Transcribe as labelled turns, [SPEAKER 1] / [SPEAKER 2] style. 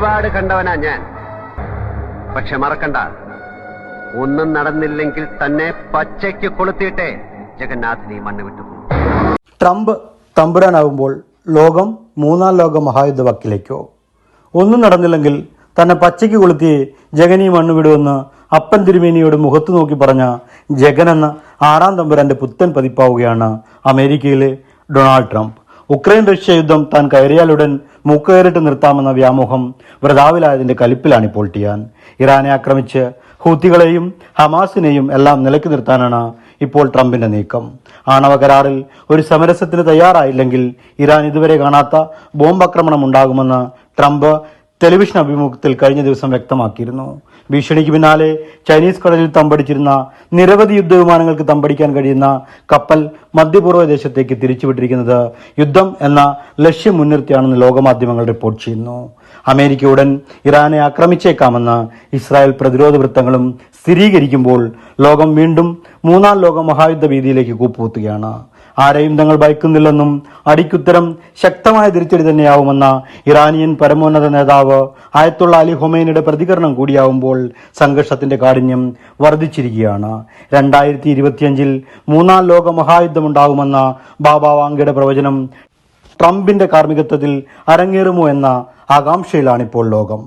[SPEAKER 1] ഒരുപാട് കണ്ടവനാ ഞാൻ. പക്ഷെ മറക്കണ്ട. ഒന്നും നടന്നില്ലെങ്കിൽ തന്നെ പച്ചയ്ക്ക് കൊളുത്തിയിട്ടേ ജഗന്നാഥിനി മണ്ണ് വിട്ടുപോകും
[SPEAKER 2] ട്രംപ് തമ്പുരാനാവുമ്പോൾ ലോകം മൂന്നാം ലോക മഹായുദ്ധ വക്കിലേക്കോ. ഒന്നും നടന്നില്ലെങ്കിൽ തന്നെ പച്ചയ്ക്ക് കൊളുത്തി ജഗനി മണ്ണ് വിടുമെന്ന് അപ്പൻ തിരുമേനിയോട് മുഖത്ത് നോക്കി പറഞ്ഞ ജഗൻ എന്ന ആറാം തമ്പുരാന്റെ പുത്തൻ പതിപ്പാവുകയാണ് അമേരിക്കയിലെ ഡൊണാൾഡ് ട്രംപ്. ഉക്രൈൻ റഷ്യ യുദ്ധം താൻ കയറിയാലുടൻ മൂക്കയറിട്ട് നിർത്താമെന്ന വ്യാമോഹം വ്രതാവിലായതിന്റെ കലിപ്പിലാണ് ഇപ്പോൾ ടിയാൻ. ഇറാനെ ആക്രമിച്ച് ഹൂത്തികളെയും ഹമാസിനെയും എല്ലാം നിലയ്ക്ക് നിർത്താനാണ് ഇപ്പോൾ ട്രംപിന്റെ നീക്കം. ആണവ കരാറിൽ ഒരു സമരസത്തിന് തയ്യാറായില്ലെങ്കിൽ ഇറാൻ ഇതുവരെ കാണാത്ത ബോംബാക്രമണം ഉണ്ടാകുമെന്ന് ട്രംപ് ടെലിവിഷൻ അഭിമുഖത്തിൽ കഴിഞ്ഞ ദിവസം വ്യക്തമാക്കിയിരുന്നു. ഭീഷണിക്ക് പിന്നാലെ ചൈനീസ് കടലിൽ തമ്പടിച്ചിരുന്ന നിരവധി യുദ്ധവിമാനങ്ങൾക്ക് തമ്പടിക്കാൻ കഴിയുന്ന കപ്പൽ മധ്യപൂർവ ദേശത്തേക്ക് തിരിച്ചുവിട്ടിരിക്കുന്നത് യുദ്ധം എന്ന ലക്ഷ്യം മുൻനിർത്തിയാണെന്ന് ലോകമാധ്യമങ്ങൾ റിപ്പോർട്ട് ചെയ്യുന്നു. അമേരിക്ക ഉടൻ ഇറാനെ ആക്രമിച്ചേക്കാമെന്ന് ഇസ്രായേൽ പ്രതിരോധ വൃത്തങ്ങളും സ്ഥിരീകരിക്കുമ്പോൾ ലോകം വീണ്ടും മൂന്നാം ലോക മഹായുദ്ധ ഭീതിയിലേക്ക് കൂപ്പുകുത്തുകയാണ്. ആരെയും തങ്ങൾ ഭയക്കുന്നില്ലെന്നും അടിക്കുത്തരം ശക്തമായ തിരിച്ചടി തന്നെയാവുമെന്ന ഇറാനിയൻ പരമോന്നത നേതാവ് ആയത്തുള്ള അലി ഹൊമൈനിയുടെ പ്രതികരണം കൂടിയാവുമ്പോൾ സംഘർഷത്തിന്റെ കാഠിന്യം വർദ്ധിച്ചിരിക്കുകയാണ്. രണ്ടായിരത്തി ഇരുപത്തിയഞ്ചിൽ മൂന്നാം ലോക മഹായുദ്ധമുണ്ടാകുമെന്ന ബാബ വാങ്കയുടെ പ്രവചനം ട്രംപിന്റെ കാർമ്മികത്വത്തിൽ അരങ്ങേറുമോ എന്ന ആകാംക്ഷയിലാണിപ്പോൾ ലോകം.